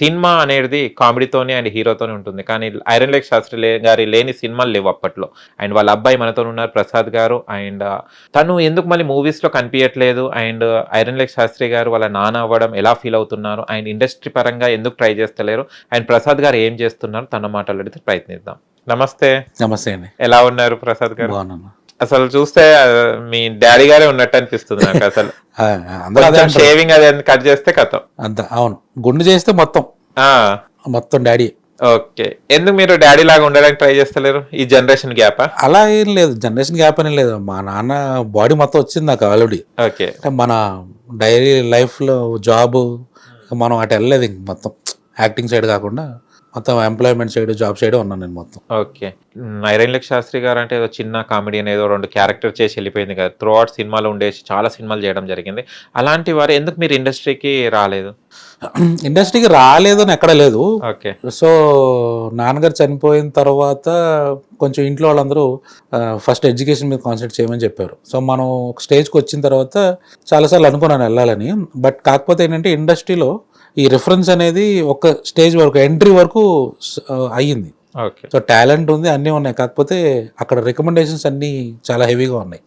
Cinema అనేది కామెడీతోనే and హీరోతోనే ఉంటుంది. కానీ ఐరన్ లేక్ శాస్త్రి లే- గారి లేని సినిమాలు లేవు అప్పట్లో. అండ్ వాళ్ళ అబ్బాయి మనతో ఉన్నారు ప్రసాద్ గారు. అండ్ తను ఎందుకు మళ్ళీ మూవీస్లో కనిపించట్లేదు అండ్ ఐరన్ లేక్ శాస్త్రి గారు వాళ్ళ నాన్న అవ్వడం ఎలా ఫీల్ అవుతున్నారు? అండ్ ఇండస్ట్రీ పరంగా ఎందుకు ట్రై చేస్తలేరు? అండ్ ప్రసాద్ గారు ఏం చేస్తున్నారు? తన మాటలు అడిగితే ప్రయత్నిద్దాం. నమస్తే. నమస్తే అండి. ఎలా ఉన్నారు ప్రసాద్ గారు? బాగున్నాను. అసలు చూస్తే మీ డాడీ గారే ఉన్నట్టు అనిపిస్తుంది నాకు అసలు. షేవింగ్ అది కట్ చేస్తే కథం. అంత అవును. గుండు చేస్తే మొత్తం. మొత్తం డాడీ. ఓకే. ఎందుకు మీరు డాడీ లాగా ఉండడానికి ట్రై చేస్తలేరు? ఈ జనరేషన్ గ్యాప్ అలా ఏం లేదు. జనరేషన్ గ్యాప్ అని లేదు. మా నాన్న బాడీ మొత్తం వచ్చింది నాకు ఆల్రెడీ ఓకే. అంటే మన డైలీ లైఫ్లో జాబ్ మనం అటు వెళ్ళలేదు ఇంక మొత్తం. యాక్టింగ్ సైడ్ కాకుండా మొత్తం ఎంప్లాయ్మెంట్ సైడ్ జాబ్ సైడ్ ఉన్నాను నేను మొత్తం. ఓకే. ఐరన్ లక్ శాస్త్రి గారు అంటే ఏదో చిన్న కామెడీ ఏదో రెండు క్యారెక్టర్ చేసి వెళ్ళిపోయింది కదా. త్రూ అవుట్ సినిమాలో ఉండేసి చాలా సినిమాలు చేయడం జరిగింది. అలాంటి వారు ఎందుకు మీరు ఇండస్ట్రీకి రాలేదు? ఇండస్ట్రీకి రాలేదని ఎక్కడ లేదు. ఓకే. సో నాన్నగారు చనిపోయిన తర్వాత కొంచెం ఇంట్లో వాళ్ళందరూ ఫస్ట్ ఎడ్యుకేషన్ మీద కాన్సన్ట్రేట్ చేయమని చెప్పారు. సో మనం ఒక స్టేజ్కి వచ్చిన తర్వాత చాలాసార్లు అనుకున్నాను వెళ్ళాలని. బట్ కాకపోతే ఏంటంటే ఇండస్ట్రీలో ఈ రిఫరెన్స్ అనేది ఒక స్టేజ్ వరకు ఎంట్రీ వరకు అయ్యింది. ఓకే. సో టాలెంట్ ఉంది అన్నీ ఉన్నాయి. కాకపోతే అక్కడ రికమెండేషన్స్ అన్నీ చాలా హెవీగా ఉన్నాయి.